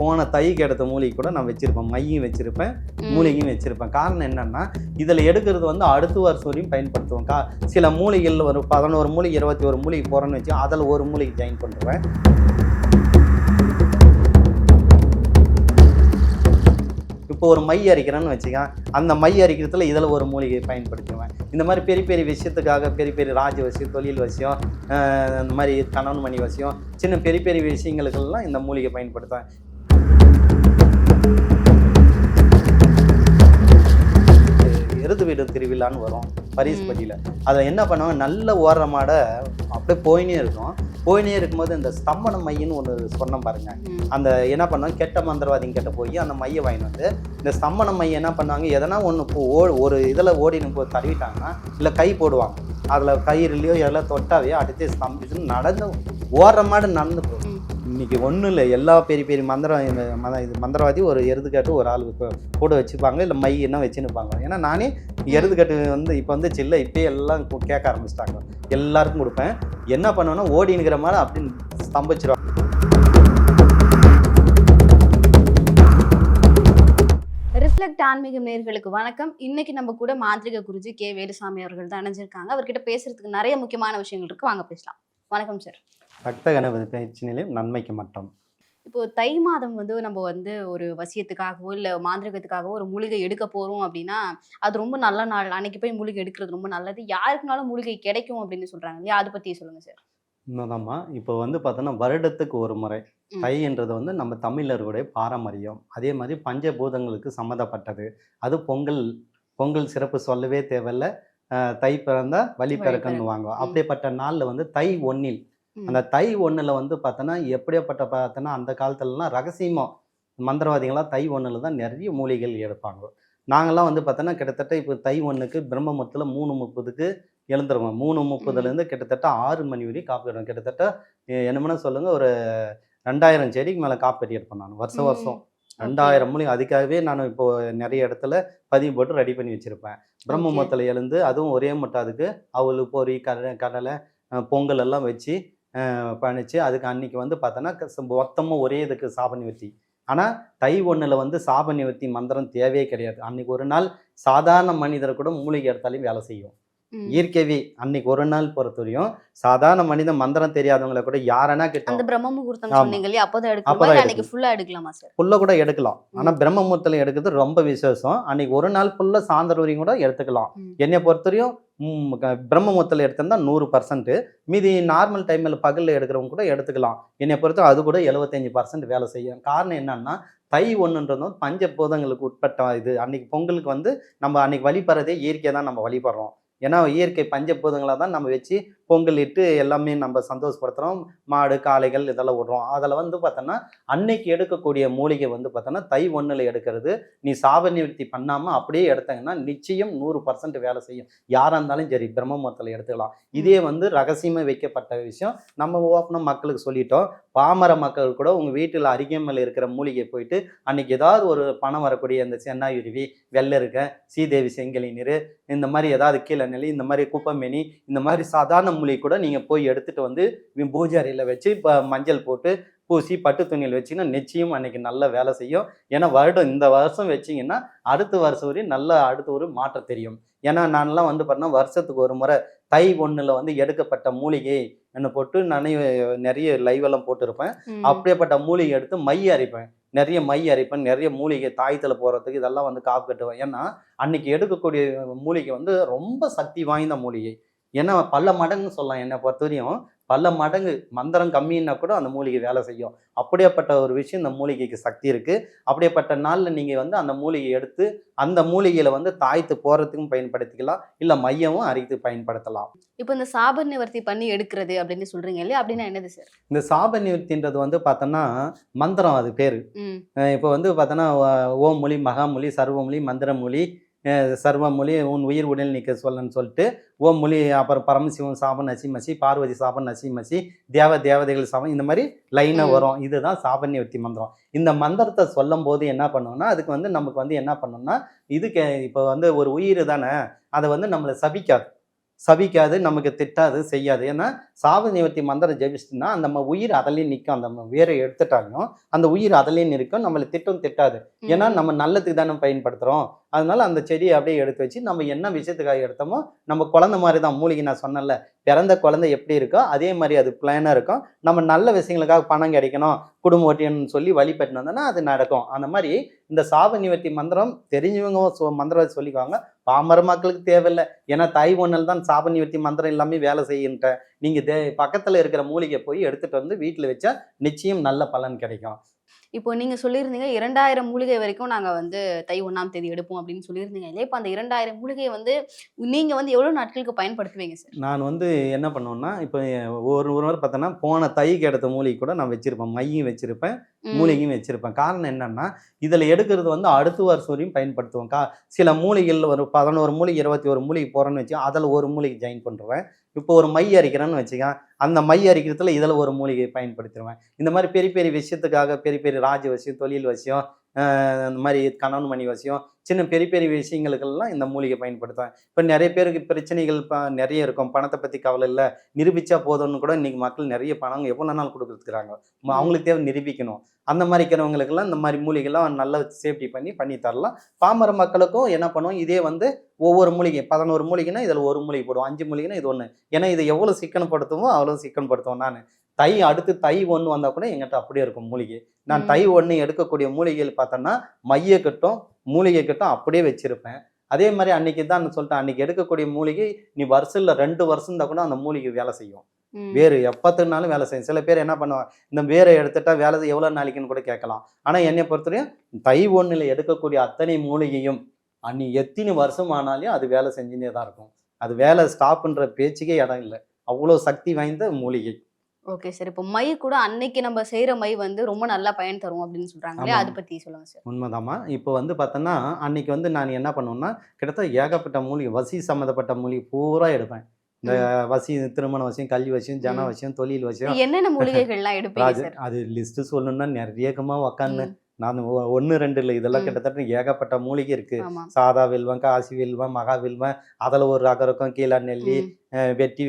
போன தைக்கு எடுத்த மூலிகை கூட நான் வச்சிருப்பேன். மையும் வச்சிருப்பேன். மூலிகையும் வச்சிருப்பேன். காரணம் என்னன்னா இதில் எடுக்கிறது வந்து அடுத்த வருஷம் வரையும் பயன்படுத்துவோம். கா சில மூலிகைகள் ஒரு பதினோரு மூலிகை இருபத்தி ஒரு மூலிகை போகிறேன்னு வச்சு அதில் ஒரு மூலிகை ஜாயின் பண்ணுறேன் இப்போ ஒரு மை அரிக்கிறேன்னு வச்சுக்க அந்த மை அரிக்கிறதுல இதில் ஒரு மூலிகையை பயன்படுத்துவேன் இந்த மாதிரி பெரிய பெரிய விஷயத்துக்காக பெரிய பெரிய ராஜ விஷயம் தொழில் விஷயம் இந்த மாதிரி கணவன் மணி விஷயம் சின்ன பெரிய பெரிய விஷயங்களுக்கெல்லாம் இந்த மூலிகை பயன்படுத்துவேன். திருவிழான்னு வரும் பரிசுப்பட்டியில் அதை என்ன பண்ணுவாங்க? நல்ல ஓடுற மாடை அப்படியே போயினே இருக்கும். போயினே இருக்கும்போது இந்த ஸ்தம்பன மையன்னு ஒன்று சொன்னேன் பாருங்க. அந்த என்ன பண்ணுவாங்க? கெட்ட மந்திரவாதிங்க கிட்ட போய் அந்த மையை வாங்கிட்டு வந்து இந்த ஸ்தம்பன மையம் என்ன பண்ணாங்க எதனா ஒன்று ஒரு இதில் ஓடினு போய் தடவிட்டாங்கன்னா இல்லை கை போடுவாங்க. அதில் கயிறுலையோ எல்லாம் தொட்டாவே அடுத்து ஸ்தம்பிச்சு நடந்து ஓடுற மாடு நடந்து போகும். இன்றைக்கி இன்னைக்கு ஒன்றும் இல்லை. எல்லா பெரிய பெரிய மந்திரம் மத இது மந்திரவாதி ஒரு எருதுக்காட்டு ஒரு ஆள் கூட வச்சுப்பாங்க. இல்லை மை என்ன வச்சுன்னுப்பாங்க. ஏன்னா நானே எருதுக்காட்டு வந்து இப்போ வந்து சில்ல இப்போயே எல்லாம் கேட்க ஆரம்பிச்சிட்டாங்க. எல்லாருக்கும் கொடுப்பேன். என்ன பண்ணுவேன்னா ஓடினுக்கிற மாதிரி அப்படின்னு ஸ்தம்பிச்சிடும் ரிஃப்ளெக்ட் ஆன்மீகம் நேர்களுக்கு வணக்கம். இன்னைக்கு நம்ம கூட மாந்திரிக குருஜி கே. வேலுசாமி அவர்கள் தான் இணைஞ்சிருக்காங்க. அவர்கிட்ட பேசுறதுக்கு நிறைய முக்கியமான விஷயங்கள் இருக்கு. வாங்க பேசலாம். வணக்கம் சார். ரத்த கணபதி பயிற்சி நிலையம் நன்மைக்கு மட்டும். இப்போ தை மாதம் வந்து நம்ம வந்து ஒரு வசியத்துக்காகவோ இல்லை மாந்திரிகத்துக்காகவோ ஒரு மூலிகை எடுக்க போறோம் அப்படின்னா அது ரொம்ப நல்ல நாள். அன்னைக்கு போய் மூலிகை எடுக்கிறது ரொம்ப நல்லது. யாருக்குனாலும் மூலிகை கிடைக்கும் அப்படின்னு சொல்றாங்க இல்லையா? அதை பத்தி சொல்லுங்க சார். உண்மைதாம்மா. இப்போ வந்து பார்த்தோன்னா வருடத்துக்கு ஒரு முறை. தைன்றது வந்து நம்ம தமிழர்களுடைய பாரம்பரியம். அதே மாதிரி பஞ்சபூதங்களுக்கு சம்மந்தப்பட்டது. அது பொங்கல் பொங்கல் சிறப்பு சொல்லவே தேவையில்ல. தை பிறந்தா வழி. வாங்குவோம். அப்படிப்பட்ட நாளில் வந்து தை ஒன்னில். அந்த தை ஒன்றில் வந்து பார்த்தோன்னா எப்படியாப்பட்ட பார்த்தோன்னா அந்த காலத்துலலாம் ரகசியமாக மந்திரவாதிகளாம் தை ஒன்றில் தான் நிறைய மூலிகைகள் எடுப்பாங்க. நாங்கள்லாம் வந்து பார்த்தோன்னா கிட்டத்தட்ட இப்போ தை ஒன்றுக்கு பிரம்மமுத்தில் மூணு முப்பதுக்கு எழுந்துருவோம். மூணு முப்பதுலேருந்து கிட்டத்தட்ட ஆறு மணி வரையும் காப்பீடுவோம் கிட்டத்தட்ட என்னமென்னா சொல்லுங்கள் ஒரு ரெண்டாயிரம் செடிக்கு மேலே காப்பீடு எடுப்பேன் நான் வருஷம். வருஷம். ரெண்டாயிரம் மூலிகை அதுக்காகவே நான் இப்போ நிறைய இடத்துல பதிவு போட்டு ரெடி பண்ணி வச்சுருப்பேன். பிரம்மமுத்தில் எழுந்து அதுவும் ஒரே மட்டும் அதுக்கு அவளு பொறி கடலை கடலை பொங்கல் எல்லாம் வச்சு அஹ், அதுக்கு அன்னைக்கு வந்து பார்த்தோன்னா மொத்தமாக ஒரே இதுக்கு சாப நிவர்த்தி. ஆனால் தை ஒன்றில் வந்து சாப நிவர்த்தி மந்திரம் தேவையே கிடையாது. அன்னைக்கு ஒரு நாள் சாதாரண மனிதர் கூட மூலிகை எடுத்தாலையும் வேலை செய்யும். இயற்கைவி அன்னைக்கு ஒரு நாள் பொறுத்தவரையும் சாதாரண மனிதன் மந்திரம் தெரியாதவங்களை கூட யாரனா அந்த கிட்ட பிரம்ம முகூர்த்தம். சொன்னீங்க இல்லையா? அப்போதான் இல்லை அன்னைக்கு ஃபுல்லா எடுக்கலாமா சார் புல்ல கூட எடுக்கலாம். ஆனால் ம். பிரம்மமுகூர்த்தத்தில் எடுக்கிறது ரொம்ப விசேஷம். அன்னைக்கு ஒரு நாள் ஃபுல்லாக சாயந்தரம் வரையும் கூட எடுத்துக்கலாம். என்னை பொறுத்தவரையும் ம், க- பிரம்மமுகூர்த்தத்தில் எடுத்திருந்தா நூறு பர்சன்ட் மீதி நார்மல் டைமில் பகலில் எடுக்கிறவங்க கூட எடுத்துக்கலாம். என்னை பொறுத்த அது கூட எழுபத்தஞ்சு பர்சன்ட் வேலை செய்யும். காரணம் என்னன்னா தை ஒன்றுன்றதும் பஞ்சபூதங்களுக்கு உட்பட்ட இது. அன்னைக்கு பொங்கலுக்கு வந்து நம்ம அன்னைக்கு வழிபடுறதே இயற்கையை தான் நம்ம வழிபடுறோம். ஏன்னா இயற்கை பஞ்சபூதங்களை தான் நம்ம வச்சு பொங்கல் இட்டு எல்லாமே நம்ம சந்தோஷப்படுத்துகிறோம் மாடு காளைகள் இதெல்லாம் விடுறோம். அதில் வந்து பார்த்தோன்னா அன்னைக்கு எடுக்கக்கூடிய மூலிகை வந்து பார்த்தோன்னா தை ஒன்றில் எடுக்கிறது. நீ சாப நிவர்த்தி பண்ணாமல் அப்படியே எடுத்தங்கன்னா நிச்சயம் நூறு பர்சன்ட் வேலை செய்யும். யாராக இருந்தாலும் சரி பிரம்மமத்தில் எடுத்துக்கலாம். இதே வந்து ரகசியமாக வைக்கப்பட்ட விஷயம். நம்ம ஓப்பனாக மக்களுக்கு சொல்லிட்டோம். பாமர மக்கள் கூட உங்கள் வீட்டில் அருகாமையில் இருக்கிற மூலிகை போயிட்டு அன்னைக்கு ஏதாவது ஒரு பணம் வரக்கூடிய இந்த சென்னாயுருவி வெள்ளருக்க சீதேவி செங்கலி நீர் இந்த மாதிரி ஏதாவது கீழே நிலை இந்த மாதிரி குப்பமேனி இந்த மாதிரி சாதாரண மூலிகை கூட நீங்கள் போய் எடுத்துகிட்டு வந்து வி- பூஜை அறையில் வச்சு இப்போ மஞ்சள் போட்டு பூசி பட்டு துணியில் வச்சிங்கன்னா நிச்சயம் அன்னைக்கு நல்ல வேலை செய்யும். ஏன்னா வருடம் இந்த வருஷம் வச்சிங்கன்னா அடுத்த வருஷம் வரையும் நல்ல அடுத்த ஒரு மாற்றம் தெரியும். ஏன்னா நான்லாம் வந்து பார்த்தீங்கன்னா வருஷத்துக்கு ஒரு முறை தை ஒன்றில் வந்து எடுக்கப்பட்ட மூலிகை என்ன போட்டு நானே நிறைய லைவ் எல்லாம் போட்டிருப்பேன். அப்படியேப்பட்ட மூலிகை எடுத்து மை அரைப்பேன். நிறைய மை அரைப்பேன். நிறைய மூலிகை தாயத்தில் போகிறதுக்கு இதெல்லாம் வந்து காப்பு கட்டுவேன். ஏன்னா அன்னைக்கு எடுக்கக்கூடிய மூலிகை வந்து ரொம்ப சக்தி வாய்ந்த மூலிகை. ஏன்னா பல மடங்குன்னு சொல்லலாம். என்னை பொறுத்தவரையும் பல மடங்கு மந்திரம் கம்மின்னா கூட அந்த மூலிகை வேலை செய்யும். அப்படியேப்பட்ட ஒரு விஷயம் இந்த மூலிகைக்கு சக்தி இருக்குது அப்படியேப்பட்ட நாளில் நீங்கள் வந்து அந்த மூலிகை எடுத்து அந்த மூலிகையில் வந்து தாய்த்து போகிறதுக்கும் பயன்படுத்திக்கலாம். இல்லை மையமும் அரைத்து பயன்படுத்தலாம். இப்போ இந்த சாப நிவர்த்தி பண்ணி எடுக்கிறது அப்படின்னு சொல்றீங்க இல்லையா? அப்படின்னா என்னது சார்? இந்த சாப நிவர்த்தின்றது வந்து பார்த்தோன்னா மந்திரம் அது பேர். இப்போ வந்து பார்த்தோன்னா ஓம் மொழி மகாமொழி சர்வமொழி மந்திரமொழி அஹ், சர்வமொழி உன் உயிர் உடல் நிற்க சொல்லன்னு சொல்லிட்டு ஓம் மொழி அப்புறம் பரமசிவம் சாபம் நசி மசி பார்வதி சாபம் நசி மசி தேவ தேவதைகள் சாபம் இந்த மாதிரி லைனாக. வரும். இதுதான் சாப நிவர்த்தி மந்திரம். இந்த மந்திரத்தை சொல்லும் போது என்ன பண்ணோம்னா அதுக்கு வந்து நமக்கு வந்து என்ன பண்ணோம்னா இதுக்கு இப்போ வந்து ஒரு உயிர் தானே அதை வந்து நம்மளை சபிக்காது. சபிக்காது நமக்கு திட்டாது செய்யாது. ஏன்னா சாப நிவர்த்தி மந்திரம் ஜெபிச்சுட்டுனா அந்த நம்ம உயிர் அதிலையும் நிற்கும். அந்த வேரை எடுத்துட்டாலும் அந்த உயிர் அதிலையும் இருக்கும் நம்மளை திட்டம் திட்டாது. ஏன்னா நம்ம நல்லதுக்கு தானே பயன்படுத்துகிறோம் அதனால அந்த செடியை அப்படியே எடுத்து வச்சு நம்ம என்ன விஷயத்துக்காக எடுத்தோமோ நம்ம குழந்தை மாதிரி தான். மூலிகை நான் சொன்னேன்ல பிறந்த குழந்தை எப்படி இருக்கோ அதே மாதிரி அது பிளானாக இருக்கும். நம்ம நல்ல விஷயங்களுக்காக பணம் கிடைக்கணும் குடும்ப ஓட்டியன்னு சொல்லி வழிபட்டு வந்தோம்னா அது நடக்கும். அந்த மாதிரி இந்த சாப நிவர்த்தி மந்திரம் தெரிஞ்சவங்க மந்திரம் சொல்லிக்குவாங்க பாமர மக்களுக்கு தேவையில்லை. ஏன்னா தாய் ஒன்றில் தான் சாப நிவர்த்தி மந்திரம் எல்லாமே வேலை செய்யுன்ட்ட நீங்கள் தே பக்கத்தில் இருக்கிற மூலிகை போய் எடுத்துகிட்டு வந்து வீட்டில் வச்சா நிச்சயம் நல்ல பலன் கிடைக்கும். இப்போ நீங்க சொல்லியிருந்தீங்க இரண்டாயிரம் மூலிகை வரைக்கும் நாங்க வந்து தை ஒண்ணாம் தேதி எடுப்போம் அப்படின்னு சொல்லியிருந்தீங்க இல்லையா? இப்போ அந்த இரண்டாயிரம் மூலிகையை வந்து நீங்க வந்து எவ்வளவு நாட்களுக்கு பயன்படுத்துவீங்க சார்? நான் வந்து என்ன பண்ணுவேன்னா இப்போ ஒரு ஒரு வாரம் பார்த்தோன்னா போன தைக்கு எடுத்த மூலிகை கூட நான் வச்சிருப்பேன். மையும் வச்சிருப்பேன் மூலிகையும் வச்சிருப்பேன். காரணம் என்னன்னா இதில் எடுக்கிறது வந்து அடுத்த வருஷம் வரையும் பயன்படுத்துவோம். கா சில மூலிகைகள் ஒரு பதினோரு மூலிகை இருபத்தி ஒரு மூலிகை போகிறேன்னு வச்சு அதில் ஒரு மூலிகை ஜாயின் பண்ணுறேன் இப்போ ஒரு மை அரிக்கிறேன்னு வச்சுக்கேன் அந்த மை அரிக்கிறதுல இதில் ஒரு மூலிகையை பயன்படுத்திடுவேன். இந்த மாதிரி பெரிய பெரிய விஷயத்துக்காக பெரிய பெரிய ராஜ விஷயம் தொழில் விஷயம் அந்த மாதிரி கணவன் மணி விஷயம் சின்ன பெரிய பெரிய விஷயங்களுக்கெல்லாம் இந்த மூலிகை பயன்படுத்துவேன் இப்போ நிறைய பேருக்கு பிரச்சனைகள் இப்போ நிறைய இருக்கும். பணத்தை பற்றி கவலை இல்லை. நிரூபிச்சா போதும்னு கூட இன்னைக்கு மக்கள் நிறைய பணம் எவ்வளோ நாள் கொடுக்குறதுக்குறாங்க. அவங்களுக்கு தேவை நிரூபிக்கணும். அந்த மாதிரி இருக்கிறவங்களுக்கெல்லாம் இந்த மாதிரி மூலிகைலாம் நல்லா சேஃப்டி பண்ணி பண்ணி தரலாம். பாமர மக்களுக்கும் என்ன பண்ணுவோம்? இதே வந்து ஒவ்வொரு மூலிகை பதினோரு மூலிகைனா இதில் ஒரு மூலிகை போடுவோம். அஞ்சு மூலிகைனா இது ஒன்று ஏன்னா இது எவ்வளோ சிக்கனப்படுத்துமோ அவ்வளோ சிக்கனப்படுத்துவோம் நான். தை அடுத்து தை ஒன்று வந்தால் கூட எங்கிட்ட அப்படியே இருக்கும் மூலிகை. நான். தை ஒன்று எடுக்கக்கூடிய மூலிகைகள் பார்த்தோன்னா மைய கட்டும் மூலிகை கட்டும் அப்படியே வச்சிருப்பேன். அதே மாதிரி அன்னைக்கு தான் சொல்லிட்டேன் அன்னைக்கு எடுக்கக்கூடிய மூலிகை நீ வருஷத்துல ரெண்டு வருஷம் தான் கூட அந்த மூலிகை வேலை செய்யும். வேறு எப்பத்துனாலும் வேலை செய்யும். சில பேர் என்ன பண்ணுவாங்க இந்த வேரை எடுத்துட்டா வேலை எவ்வளோ நாளைக்குன்னு கூட கேட்கலாம். ஆனால் என்னை பொறுத்தவரையும் தை ஒன்றில் எடுக்கக்கூடிய அத்தனை மூலிகையும் அன்னி எத்தனை வருஷம் ஆனாலும் அது வேலை செஞ்சுட்டே தான் இருக்கும். அது வேலை ஸ்டாப்ன்ற பேச்சுக்கே இடம் இல்லை. அவ்வளோ சக்தி வாய்ந்த மூலிகை. Okay sir. இப்போ மை கூட அன்னைக்கு நம்ம செய்யற மை வந்து ரொம்ப நல்லா பயன் தரும் அப்படின்னு ஆமா. அதை பத்தி சொல்லுங்க சார். உண்மைதாம்மா. இப்போ வந்து பார்த்தோன்னா அன்னைக்கு வந்து நான் என்ன பண்ணுவேன்னா கிட்டத்தட்ட ஏகப்பட்ட மூலிகை வசி சம்மந்தப்பட்ட மூலிகை பூரா எடுப்பேன். இந்த வசி திருமண வசியம் கல்வி வசியம் ஜன. வசியம் தொழில் வசியம். என்னென்ன மூலிகைகள்லாம் எடுப்பீங்க அது லிஸ்ட் சொல்லணும்னா நிறையக்கமா உக்காந்து. நான் ஒன்று ரெண்டு இல்லை இதெல்லாம். கிட்டத்தட்ட ஏகப்பட்ட மூலிகை இருக்கு. சாதா வில்வம் காசி வில்வம் மகா வில்வம் அதில் ஒரு ரகம் இருக்கும் கீழா நெல்லி வெட்டி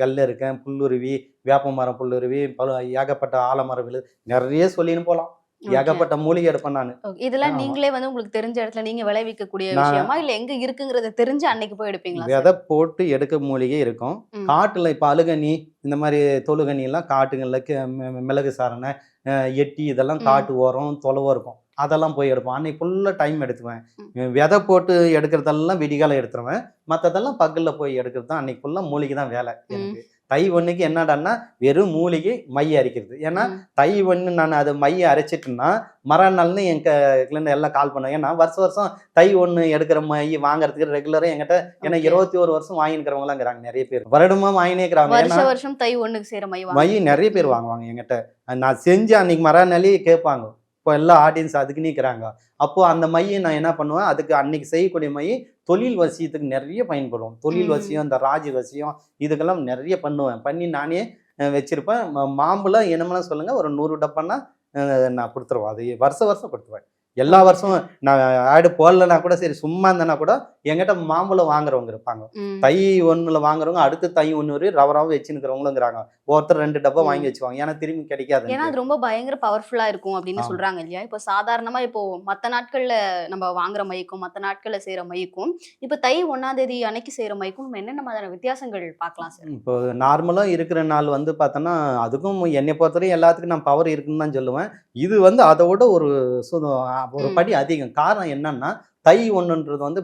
வெள்ளை இருக்கேன் புல்லுருவி வேப்ப மரம் புல்லுருவி பல ஏகப்பட்ட ஆலமரம் விழு நிறைய சொல்லின்னு போகலாம். ஏகப்பட்ட மூலிகை எடுப்பேன் நான். இதெல்லாம். நீங்களே வந்து உங்களுக்கு தெரிஞ்ச இடத்துல நீங்க விளைவிக்கக்கூடிய விஷயமா இல்ல எங்க இருக்குங்கிறத தெரிஞ்சு அன்னைக்கு போய் எடுப்பீங்களா விதை போட்டு எடுக்க மூலிகை இருக்கும். காட்டுல இப்போ அழுகனி இந்த மாதிரி தொழுகனி எல்லாம் காட்டுங்களில் மிளகு சாரணை எட்டி இதெல்லாம். காட்டு ஓரம் தொலைவோ இருக்கும் அதெல்லாம் போய் எடுப்போம் அன்னைக்கு ஃபுல்லாக டைம் எடுத்துவேன். விதை போட்டு எடுக்கிறதெல்லாம் விடிகாலம் எடுத்துருவேன் மற்றதெல்லாம் பகலில் போய் எடுக்கிறது தான் அன்னைக்கு ஃபுல்லாக மூலிகை தான் வேலை எனக்கு தை ஒன்றுக்கு என்னடான்னா வெறும் மூலிகை மைய அரைக்கிறது. ஏன்னா. தை ஒன்று நான் அதை மைய அரைச்சிட்டேன்னா மறுநாள்னு எங்கள் எல்லாம் கால் பண்ணுவேன் ஏன்னா வருஷம் வருஷம் தை ஒன்று எடுக்கிற மை வாங்குறதுக்கு ரெகுலராக என்கிட்ட ஏன்னா. இருபத்தி ஒரு வருஷம் வாங்கிக்கிறவங்களாம் இருக்கிறாங்க நிறைய பேர். வருடமா வாங்கினே இருக்கிறாங்க வருஷ ஏன்னா வருஷம் தை ஒண்ணுக்கு செய்யற மை மை நிறைய பேர் வாங்குவாங்க என்கிட்ட. நான் செஞ்சு அன்னைக்கு மறுநாளே கேட்பாங்க. இப்போ எல்லா ஆடியன்ஸ் அதுக்கு நிற்கிறாங்க அப்போ அந்த மையை நான் என்ன பண்ணுவேன்? அதுக்கு அன்னைக்கு செய்யக்கூடிய மை தொழில் வசியத்துக்கு நிறைய பயன்படும். தொழில். வசியம் இந்த ராஜ வசியம் இதுக்கெல்லாம் நிறைய பண்ணுவேன். பண்ணி நானே வச்சிருப்பேன். மாம்பழம் என்னமெல்லாம் சொல்லுங்க. ஒரு நூறு டப்பான்னா நான் கொடுத்துருவேன். அது வருஷம் வருஷம் கொடுத்துருவேன். எல்லா வருஷமும் நான் ஆடு போடலன்னா கூட சரி சும்மா இருந்தேன்னா கூட என்கிட்ட மாம்பழம் வாங்குறவங்க இருப்பாங்க. தை ஒண்ணுல வாங்குறவங்க அடுத்து தை ஒன்று வரையும் ரவ ரவ வச்சுருக்கிறவங்களுங்கிறாங்க ஒருத்தர் ரெண்டு டப்பா. வாங்கி வச்சுக்குவாங்க ஏன்னா திரும்பி கிடைக்காது ஏன்னா அது ரொம்ப பயங்கர பவர்ஃபுல்லா இருக்கும் அப்படின்னு. சொல்றாங்க இல்லையா இப்போ சாதாரணமா இப்போ மத்த நாட்கள்ல நம்ம வாங்குற மைக்கும் மத்த நாட்கள்ல செய்யற மைக்கும் இப்போ தை ஒண்ணாம் தேதி அன்னைக்கு செய்யற மைக்கும் நம்ம என்னென்ன மாதிரியான வித்தியாசங்கள் பார்க்கலாம் சார் இப்போ நார்மலாக இருக்கிற நாள் வந்து பார்த்தோன்னா அதுக்கும் என்னை பொறுத்தவரையும் எல்லாத்துக்கும் நான் பவர் இருக்குன்னு தான் சொல்லுவேன் இது வந்து அதோட ஒரு ஒரு. படி அதிகம் காரணம் என்னன்னா தை ஒன்றுன்றது வந்து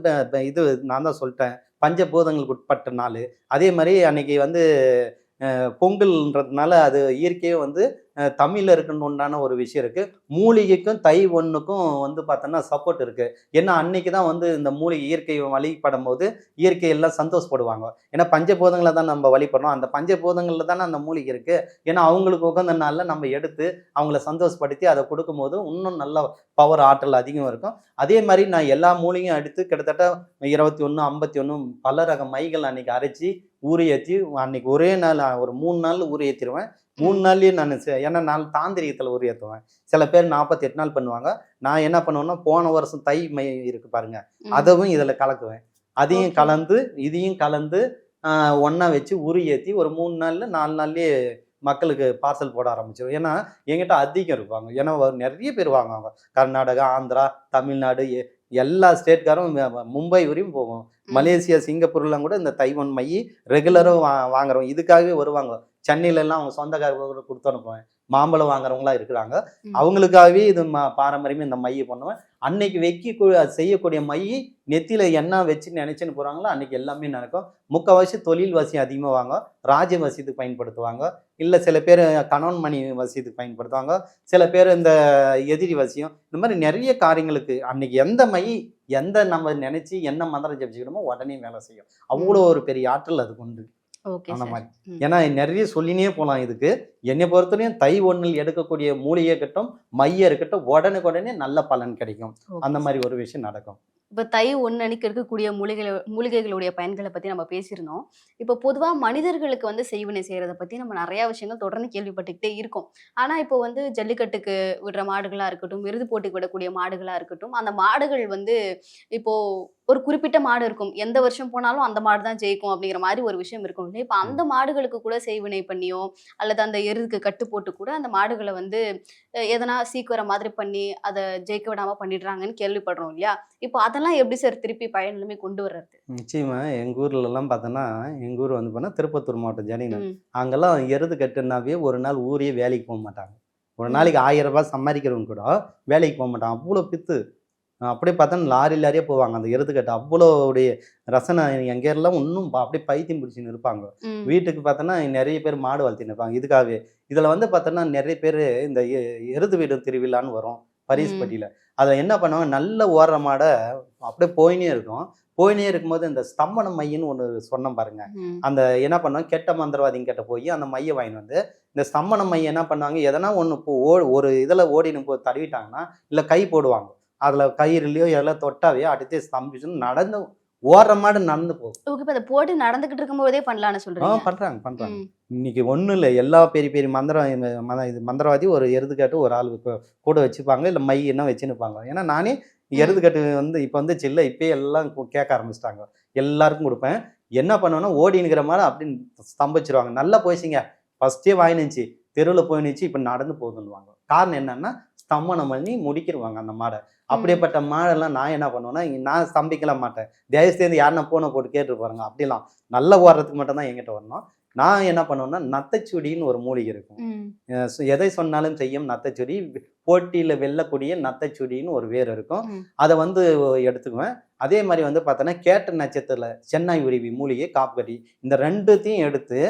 இது நான் தான் சொல்லிட்டேன். பஞ்சபூதங்களுக்கு உட்பட்ட நாள். அதே மாதிரி அன்னைக்கு வந்து பொங்கல்ன்றதுனால அது இயற்கையே வந்து தமிழில் இருக்குன்னு உண்டான ஒரு விஷயம் இருக்குது மூலிகைக்கும் தை ஒன்றுக்கும் வந்து பார்த்தோன்னா சப்போர்ட் இருக்குது ஏன்னா அன்னைக்கு தான் வந்து இந்த மூலிகை இயற்கை வழிபடும் போது இயற்கையெல்லாம் சந்தோஷப்படுவாங்க. ஏன்னா பஞ்சபூதங்களை தான் நம்ம வழிபடுறோம். அந்த பஞ்சபூதங்களில் தானே அந்த மூலிகை இருக்குது ஏன்னா அவங்களுக்கு உகந்த நாளில் நம்ம எடுத்து அவங்கள சந்தோஷப்படுத்தி அதை கொடுக்கும்போது இன்னும் நல்ல பவர் ஆற்றல் அதிகம் இருக்கும். அதே மாதிரி நான் எல்லா மூலிகையும் எடுத்து கிட்டத்தட்ட இருபத்தி ஒன்று ஐம்பத்தி ஒன்று பல ரக மைகள் அன்னைக்கு அரைச்சி ஊறி ஏற்றி அன்னைக்கு ஒரே நாள் ஒரு மூணு நாள் ஊறி ஏற்றிடுவேன் மூணு நாள்லயே நான் ஏன்னா நான் தாந்திரிகத்தில் ஊறி ஏற்றுவேன் சில பேர் நாற்பத்தி எட்டு நாள் பண்ணுவாங்க. நான் என்ன பண்ணுவேன்னா போன வருஷம் தை மை இருக்கு பாருங்க. அதவும் இதில் கலக்குவேன். அதையும். கலந்து இதையும் கலந்து ஒன்றா வச்சு உரி ஏற்றி ஒரு மூணு நாளில் நாலு நாள்லயே மக்களுக்கு பார்சல் போட ஆரம்பிச்சிடும் ஏன்னா எங்கிட்ட அதிகம் இருப்பாங்க. ஏன்னா ஒரு நிறைய பேர் வாங்குவாங்க. கர்நாடகா ஆந்திரா தமிழ்நாடு எல்லா ஸ்டேட்காரும் மும்பை வரையும் போகும் மலேசியா சிங்கப்பூர்லாம் கூட இந்த தைவான் மை ரெகுலராக வா வாங்குறோம் இதுக்காகவே வருவாங்க. சென்னையில எல்லாம் அவங்க சொந்தக்காரங்க கொடுத்து அனுப்புவேன். மாம்பழம் வாங்குறவங்களாம் இருக்கிறாங்க. அவங்களுக்காகவே இது ம பாரம்பரியமாக இந்த மையை பண்ணுவேன். அன்னைக்கு வைக்க செய்யக்கூடிய மை நெத்தியில என்ன வச்சு நினைச்சுன்னு போறாங்களோ அன்னைக்கு எல்லாமே நடக்கும். முக்கால்வாசி தொழில் வசியம் அதிகமாக வாங்க ராஜ வசியத்துக்கு பயன்படுத்துவாங்க. இல்லை சில பேர் கணவன் மணி வசியத்துக்கு பயன்படுத்துவாங்க. சில பேர் இந்த எதிரி வசியம் இந்த மாதிரி நிறைய காரியங்களுக்கு அன்னைக்கு எந்த மை எந்த நம்ம நினைச்சு என்ன மந்திரம் ஜபிச்சுக்கணுமோ உடனே வேலை செய்யும். அவ்வளோ ஒரு பெரிய ஆற்றல் அதுக்கு உண்டு. அந்த மாதிரி. ஏன்னா நிறைய சொல்லினே போகலாம் இதுக்கு. என்னை பொறுத்தவரையும் தை ஒண்ணில் எடுக்கக்கூடிய மூலிகை இருக்கட்டும் மைய இருக்கட்டும் உடனுக்குடனே நல்ல பலன் கிடைக்கும். அந்த மாதிரி ஒரு விஷயம் நடக்கும். இப்போ தை ஒன்று அன்னைக்கு இருக்கக்கூடிய மூலிகை மூலிகைகளுடைய பயன்களை பற்றி நம்ம பேசியிருந்தோம். இப்போ பொதுவாக மனிதர்களுக்கு வந்து செய்வினை செய்கிறத பற்றி நம்ம நிறையா விஷயங்கள் தொடர்ந்து கேள்விப்பட்டுக்கிட்டே இருக்கோம். ஆனால் இப்போ வந்து ஜல்லிக்கட்டுக்கு விடுற மாடுகளாக இருக்கட்டும் விருது போட்டிக்கு விடக்கூடிய மாடுகளாக இருக்கட்டும் அந்த மாடுகள் வந்து இப்போ ஒரு குறிப்பிட்ட மாடு இருக்கும். எந்த வருஷம் போனாலும் அந்த மாடு தான் ஜெயிக்கும் அப்படிங்கிற மாதிரி ஒரு விஷயம் இருக்கும். இல்லையா? இப்போ அந்த மாடுகளுக்கு கூட செய்வினை பண்ணியோ அல்லது அந்த எருதுக்கு கட்டு போட்டு கூட அந்த மாடுகளை வந்து எதனா சீக்கிரம் மாதிரி பண்ணி அதை ஜெயிக்க விடாம பண்ணிடுறாங்கன்னு கேள்விப்படுறோம் இல்லையா? இப்போ அதெல்லாம் எப்படி சார் திருப்பி பயனிலுமே கொண்டு வர்றது? நிச்சயமா. எங்க ஊர்ல எல்லாம் பார்த்தோன்னா எங்க ஊர் வந்து பார்த்தா திருப்பத்தூர் மாவட்டம் ஜனினர் ம். அங்கெல்லாம் எருது கட்டுனாவே ஒரு நாள் ஊரே வேலைக்கு போக மாட்டாங்க. ஒரு நாளைக்கு ஆயிரம் ரூபாய் சம்பாதிக்கிறவங்க கூட வேலைக்கு போக மாட்டாங்க. அவ்வளோ பித்து. அப்படியே பார்த்தா லாரி லாரியே போவாங்க. அந்த எருது கட்டு அவ்வளோ உடைய ரசனை எங்க எல்லாம் இன்னும் ப- அப்படியே பைத்தியம் பிடிச்சின்னு இருப்பாங்க. வீட்டுக்கு பார்த்தோன்னா நிறைய பேர் மாடு வளர்த்தின்னு இருப்பாங்க. இதுக்காகவே. இதில் வந்து பார்த்தோன்னா நிறைய பேர் இந்த எருது வீடு திருவிழான்னு வரும் பரிசுப்பட்டியில் அதில் என்ன பண்ணுவாங்க? நல்ல ஓடுற மாடை அப்படியே போயினே இருக்கும். போயினே இருக்கும்போது இந்த ஸ்தம்பன மையன்னு ஒன்று சொன்னேன் பாருங்க. அந்த என்ன பண்ணுவாங்க? கெட்ட மந்திரவாதிங்க கிட்ட போய் அந்த மைய வாங்கிட்டு வந்து இந்த ஸ்தம்பன மையம் என்ன பண்ணுவாங்க? எதனா ஒன்று ஓ ஒரு இதில் ஓடினு போய் தடவிட்டாங்கன்னா இல்லை கை போடுவாங்க. அதில் கயிறுலையோ எல்லாம் தொட்டாவே அடுத்து ஸ்தம்பிச்சுன்னு நடந்து ஓடுற மாடு நடந்து போகும். அந்த போட்டி நடந்துகிட்டு இருக்கும்போதே பண்ணலாம்னு ஆ சொல்றீங்க பண்ணுறாங்க பண்ணுறாங்க ம். இன்னைக்கு ஒன்றும் இல்லை. எல்லா பெரிய பெரிய மந்திரம் இது மந்திரவாதி ஒரு எருதுக்காட்டு ஒரு ஆள் கூட வச்சுப்பாங்க இல்லை மை என்ன வச்சுன்னுப்பாங்க ஏன்னா நானே எருதுக்கட்டு வந்து இப்போ வந்து சில்ல இப்பயே எல்லாம் கேட்க ஆரம்பிச்சிட்டாங்க. எல்லாருக்கும் கொடுப்பேன். என்ன பண்ணுவேன்னா ஓடினுக்கிற மாதிரி அப்படின்னு ஸ்தம்பிச்சிருவாங்க. நல்லா போயிடுச்சிங்க ஃபஸ்ட்டே வாங்கினுச்சு தெருவில் போயினுச்சு. இப்போ நடந்து போகுதுன்னுவாங்க. காரணம் என்னன்னா ஸ்தம்பனம் பண்ணி முடிக்கிடுவாங்க அந்த மாடை. அப்படியேப்பட்ட மாடெல்லாம் நான் என்ன பண்ணுவேன்னா நான் ஸ்தம்பிக்கல மாட்டேன். தயவு செய்து யாருன்னா போனை போட்டு கேட்டு பாருங்க அப்படிலாம். நல்லா ஓடுறதுக்கு மட்டும் தான் என்கிட்ட வரணும். நான் என்ன பண்ணுவேன்னா நத்தைச்சுடின்னு ஒரு மூலிகை இருக்கும். எதை சொன்னாலும் செய்யும் நத்தைச்சுடி போட்டியில் வெல்லக்கூடிய நத்தைச்சுடின்னு ஒரு வேர் இருக்கும். அதை வந்து எடுத்துக்குவேன். அதே மாதிரி வந்து பார்த்தோன்னா கேட்ட நட்சத்திரத்தில் சென்னாய் உருவி மூலிகை காப்புக்கட்டி இந்த ரெண்டுத்தையும் எடுத்து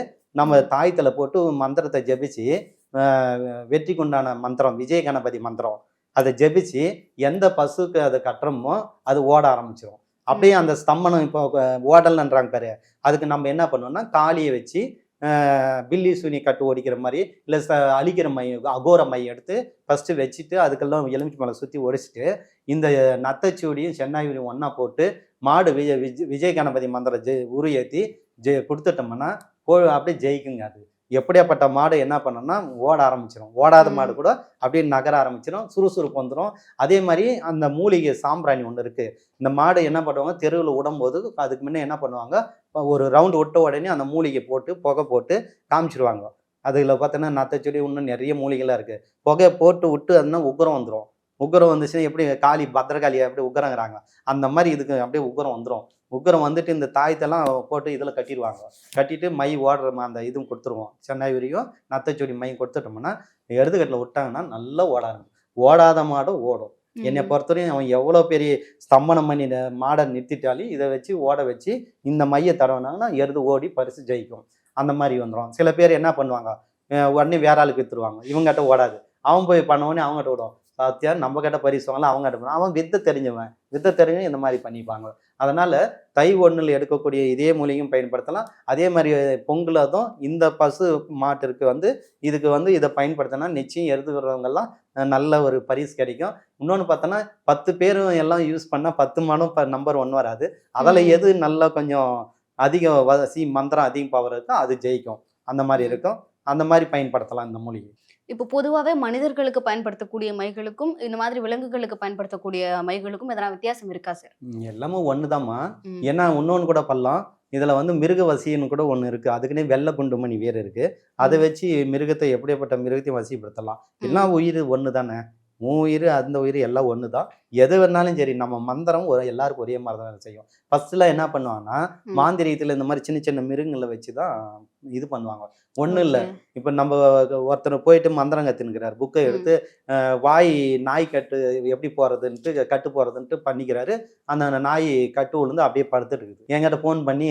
நம்ம தாயத்துல போட்டு மந்திரத்தை ஜெபிச்சு வெற்றி வெற்றிக்குண்டான மந்திரம் விஜய கணபதி மந்திரம். அதை ஜெபிச்சு எந்த பசுக்கு அதை கட்டுறோமோ அது ஓட ஆரம்பிச்சிடும் அப்படியே அந்த ஸ்தம்பனம் இப்போ ஓடல்ன்றாங்க பாரு. அதுக்கு நம்ம என்ன பண்ணுவோம்னா காளியை வச்சு பில்லி சூனி கட்டு ஓடிக்கிற மாதிரி இல்லை ச அழிக்கிற மை அகோர மை எடுத்து ஃபஸ்ட்டு வச்சுட்டு அதுக்கெல்லாம் எலுமிச்சி மலை சுற்றி ஒடிச்சிட்டு இந்த நத்தச்சூடியும் சென்னாயூரியும் ஒன்றா போட்டு மாடு விஜய் விஜய் கணபதி மந்திரம் ஜெ உரு ஏற்றி ஜெ கொடுத்துட்டோம்னா போ அப்படியே ஜெயிக்குங்க அது. எப்படியாப்பட்ட மாடு என்ன பண்ணோம்னா ஓட ஆரம்பிச்சிடும் ஓடாத. மாடு கூட அப்படியே நகர ஆரம்பிச்சிடும் சுறுசுறுப்பு வந்துடும் அதே மாதிரி அந்த மூலிகை சாம்பிராணி ஒன்று இருக்கு. இந்த மாடு என்ன பண்ணுவாங்க தெருவில் விடும்போது அதுக்கு முன்னே என்ன பண்ணுவாங்க ஒரு ரவுண்டு விட்ட உடனே அந்த மூலிகை போட்டு புகை போட்டு காமிச்சிருவாங்க. அதில் பார்த்தோன்னா நத்தைச்செடி இன்னும் நிறைய மூலிகைலாம் இருக்கு. புகையை போட்டு விட்டு அதுனா உக்கரம் வந்துடும் உக்கரம் வந்துச்சுன்னா எப்படி காளி பத்திரகாளியை எப்படி உக்கரங்கிறாங்க. அந்த மாதிரி இதுக்கு அப்படியே உக்கரம் வந்துடும் உக்கரம் வந்துட்டு இந்த தாயத்தெல்லாம் போட்டு இதில் கட்டிடுவாங்க. கட்டிட்டு மை ஓடுற ம- அந்த இதுவும் கொடுத்துருவோம். சென்னை வரையும் நத்தைச்சொடி மை கொடுத்துட்டோம்னா எடுத்துக்கட்டில் விட்டாங்கன்னா நல்லா ஓட ஓடாத மாடும் ஓடும். என்னை. பொறுத்தவரையும் அவன் எவ்வளோ பெரிய ஸ்தம்பனம் பண்ணி மாடை நிறுத்திட்டாலும் இதை வச்சு ஓட வச்சு இந்த மைய தடவினாங்கன்னா எருது ஓடி பரிசு ஜெயிக்கும். அந்த மாதிரி வந்துடும் சில பேர் என்ன பண்ணுவாங்க? உடனே வேற ஆளுக்கு வித்துருவாங்க. இவங்ககிட்ட ஓடாது. அவன் போய் பண்ணவொடனே அவங்ககிட்ட விடும் சாத்தியா நம்ம கிட்ட பரிசு வாங்கலாம் அவங்க கிட்ட போனா, அவன் வித்தை தெரிஞ்சவன். வித்தை தெரிஞ்சவன் இந்த மாதிரி பண்ணிப்பாங்க. அதனால தை ஒண்ணுல எடுக்கக்கூடிய இதே மூலிகையும் பயன்படுத்தலாம். அதே மாதிரி பொங்கலதும் இந்த பசு மாட்டிற்கு வந்து இதுக்கு வந்து இதை பயன்படுத்தினா நிச்சயம் எடுத்துக்கிறவங்கெல்லாம் அஹ் நல்ல ஒரு பரிசு கிடைக்கும். இன்னொன்று பார்த்தோன்னா பத்து பேரும் எல்லாம் யூஸ் பண்ணால் பத்து மனம் நம்பர் ஒன் வராது. அதில். எது நல்லா கொஞ்சம் அதிக வசி மந்திரம் அதிகம் பவர் இருக்கோ அது ஜெயிக்கும். அந்த மாதிரி. இருக்கும். அந்த மாதிரி பயன்படுத்தலாம் இந்த மூலிகை. இப்போ பொதுவாகவே மனிதர்களுக்கு பயன்படுத்தக்கூடிய மைகளுக்கும் இந்த மாதிரி விலங்குகளுக்கு பயன்படுத்தக்கூடிய மைகளுக்கும் எதனா வித்தியாசம் இருக்கா சார் எல்லாமே ஒன்று தாம்மா. ஏன்னா இன்னொன்று கூட பண்ணலாம். இதில் வந்து மிருக வசின்னு கூட ஒன்று இருக்குது அதுக்குன்னே வெள்ளை குண்டுமணி வேறு இருக்குது அதை. வச்சு மிருகத்தை எப்படியாப்பட்ட மிருகத்தையும் வசிப்படுத்தலாம். எல்லா உயிர் ஒன்று தானே உன் உயிர் அந்த உயிர் எல்லாம் ஒன்று தான் எது வேணாலும் சரி நம்ம மந்திரம் ஒரு எல்லாருக்கும் ஒரே மாதிரி தான் செய்யும். ஃபர்ஸ்ட்லாம் என்ன பண்ணுவாங்கன்னா. மாந்திரியத்தில் இந்த மாதிரி சின்ன சின்ன மிருகங்களை வச்சு தான் இது பண்ணுவாங்க. ஒன்றும் இல்லை. இப்போ நம்ம ஒருத்தர் போயிட்டு மந்திரம் கற்றுனுக்கிறார் புக்கை. எடுத்து வாய் நாய் கட்டு எப்படி போகிறதுன்ட்டு கட்டு போகிறதுன்ட்டு பண்ணிக்கிறாரு. அந்த நாய் கட்டு விழுந்து அப்படியே படுத்துட்டு இருக்குது. என்கிட்ட ஃபோன் பண்ணி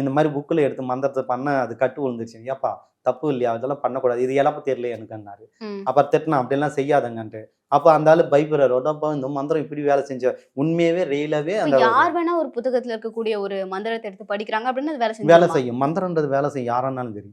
இந்த மாதிரி புக்கில் எடுத்து மந்திரத்தை பண்ண அது கட்டு விழுந்துச்சு ஏப்பா தப்பு இல்லையா? அதெல்லாம் பண்ணக்கூடாது. இது இழப்பு தெரியல எனக்குன்னாரு ம். அப்போ திட்டினா அப்படியெல்லாம் செய்யாதங்கன்ட்டு. அப்போ அந்த ஆளு பயப்படுறாரு. உடனப்பா இந்த மந்திரம் இப்படி வேலை செஞ்ச உண்மையாவே ரெயிலாவே அந்த யார் வேணா ஒரு புத்தகத்துல இருக்கக்கூடிய ஒரு மந்திரத்தை எடுத்து படிக்கிறாங்க அப்படின்னு அது வேலை வேலை செஞ்சு செய்யும். மந்திரன்றது வேலை செய்யும். யாரானாலும் சரி.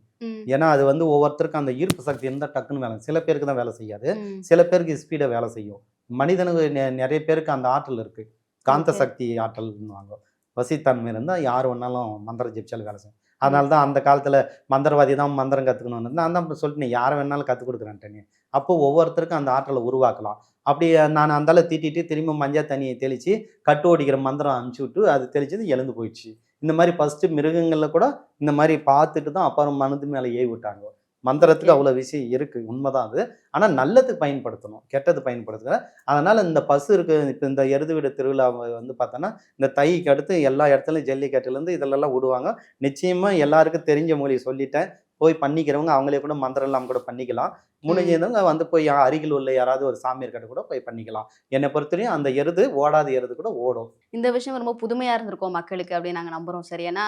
ஏன்னா அது வந்து ஒவ்வொருத்தருக்கும் அந்த ஈர்ப்பு சக்தி இருந்தால் டக்குன்னு வேலை சில பேருக்கு தான் வேலை செய்யாது. சில பேருக்கு ஸ்பீடாக வேலை செய்யும். மனிதனுக்கு நிறைய பேருக்கு அந்த ஆற்றல் இருக்கு. காந்த. சக்தி ஆற்றல்னுவாங்க வசித்தன்மை இருந்தால் யார் வேணாலும் மந்திரம் ஜெபிச்சாலும் வேலை செய்யும் அதனால தான் அந்த காலத்தில் மந்திரவாதி தான் மந்திரம் கற்றுக்கணும்னு நான் தான் சொல்லிட்டு நீ யாரை வேணாலும் கற்றுக் கொடுக்குறேன்ட்டு அப்போ ஒவ்வொருத்தருக்கும் அந்த ஆற்றலை உருவாக்கலாம். அப்படி நான் அந்தால தீட்டிட்டு திரும்ப மஞ்சள் தண்ணியை தெளித்து கட்டு ஓடிக்கிற மந்திரம் அனுப்பிச்சி விட்டு அது தெளிச்சது எழுந்து போயிடுச்சு. இந்த மாதிரி ஃபஸ்ட்டு மிருகங்களில் கூட இந்த மாதிரி பார்த்துட்டு தான் அப்புறம் மனது மேலே ஏவி விட்டாங்க மந்திரத்துக்கு. அவ்வளோ விஷயம் இருக்குது உண்மைதான் அது. ஆனால் நல்லதுக்கு பயன்படுத்தணும். கெட்டது பயன்படுத்தல அதனால் இந்த பசு இருக்கு. இப்போ இந்த எருது விட திருவிழாவை வந்து பார்த்தோன்னா இந்த தைக்கு அடுத்து எல்லா இடத்துலையும் ஜல்லிக்கட்டுலேருந்து இதிலெல்லாம் விடுவாங்க. நிச்சயமாக எல்லாருக்கும் தெரிஞ்ச மொழி சொல்லிட்டேன். போய் பண்ணிக்கிறவங்க அவங்களே கூட மந்திரம் எல்லாம் கூட பண்ணிக்கலாம். முடிஞ்சவங்க வந்து போய் அருகில் உள்ள யாராவது ஒரு சாமியார் கிட்ட கூட போய் பண்ணிக்கலாம். என்னை பொறுத்தவரையும் அந்த எருது ஓடாத எருது கூட ஓடும். இந்த விஷயம் ரொம்ப புதுமையா இருந்திருக்கும் மக்களுக்கு அப்படின்னு நாங்க நம்புறோம் சரி. ஏன்னா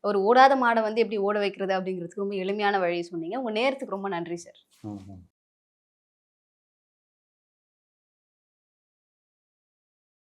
ஒரு ஓடாத மாடை வந்து எப்படி ஓட வைக்கிறது அப்படிங்கிறதுக்கு ரொம்ப எளிமையான வழி சொன்னீங்க. உங்க நேரத்துக்கு ரொம்ப நன்றி சார்.